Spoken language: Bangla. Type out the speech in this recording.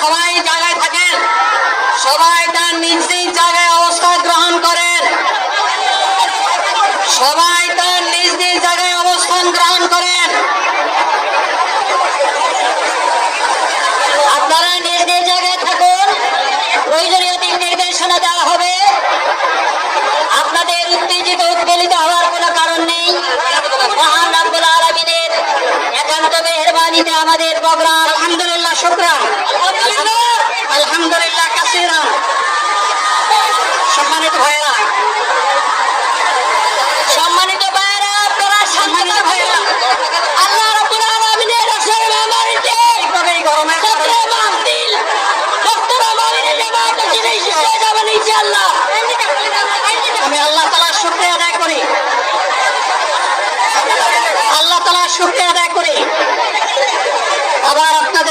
সবাই জায়গায় থাকেন। সবাই তার নিজ জায়গায় অবস্থান গ্রহণ করেন। সবাই তার নিজ নিজ জায়গায় অবস্থান গ্রহণ করেন। আপনারা নিজ জায়গায় থাকুন। নির্দেশনা দেওয়া হবে। আপনাদের উত্তেজিত হওয়ার কোনো কারণ নেই। একান্ত আমাদের প্রোগ্রাম শুক্রান আলহামদুলিল্লাহ কাসিরা। সম্মানিত ভাইয়েরা। সম্মানিত ভাইয়েরা আপনারা সম্মানিত ভাইয়েরা